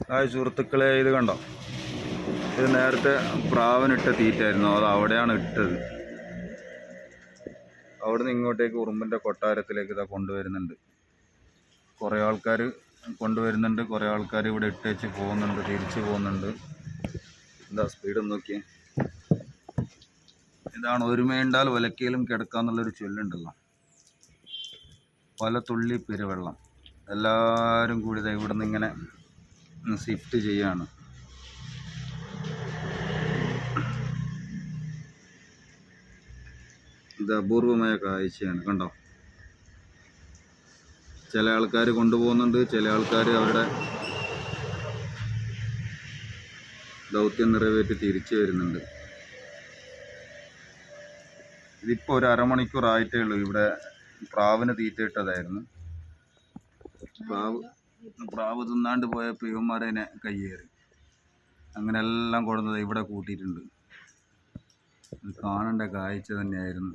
ആ സുഹൃത്തുക്കളെ ഇത് കണ്ടോ? ഇത് നേരത്തെ പ്രാവനിട്ട തീറ്റായിരുന്നു അത് അവിടെയാണ് ഇട്ടത്. അവിടെ നിന്ന് ഇങ്ങോട്ടേക്ക് ഉറുമ്പിന്റെ കൊട്ടാരത്തിലേക്ക് ഇതാ കൊണ്ടുവരുന്നുണ്ട്. കുറേ ആൾക്കാർ കൊണ്ടുവരുന്നുണ്ട്. കുറേ ആൾക്കാർ ഇവിടെ ഇട്ടേച്ച് പോകുന്നുണ്ട്. തിരിച്ചു പോകുന്നുണ്ട്. എന്താ സ്പീഡ് നോക്കിയേ. ഇതാണ് ഒരുമയുണ്ടാൽ ഒലക്കയിലും കിടക്കാന്നുള്ളൊരു ചൊല്ലുണ്ടല്ലോ. പല തുള്ളി പെരുവെള്ളം. എല്ലാവരും കൂടി ഇവിടെ നിന്ന് ഇങ്ങനെ ഷിഫ്റ്റ് ചെയ്യാണ്. ഇത് അപൂർവമായ കാഴ്ചയാണ് കണ്ടോ? ചില ആൾക്കാർ കൊണ്ടുപോകുന്നുണ്ട് ചില ആൾക്കാർ അവരുടെ ദൗത്യം നിറവേറ്റി തിരിച്ചു വരുന്നുണ്ട്. ഇതിപ്പോൾ ഒരു അരമണിക്കൂർ ആയിട്ടേ ഉള്ളൂ ഇവിടെ പ്രാവിന് തീറ്റ ഇട്ടതായിരുന്നു പ്രാവ് പ്രാവ് തിന്നാണ്ട് പോയപ്പോൾ ഇവന്മാരതിനെ കയ്യേറി. അങ്ങനെ എല്ലാം കൊടുത്തത് ഇവിടെ കൂട്ടിയിട്ടുണ്ട്. കാണേണ്ട കാഴ്ച തന്നെയായിരുന്നു.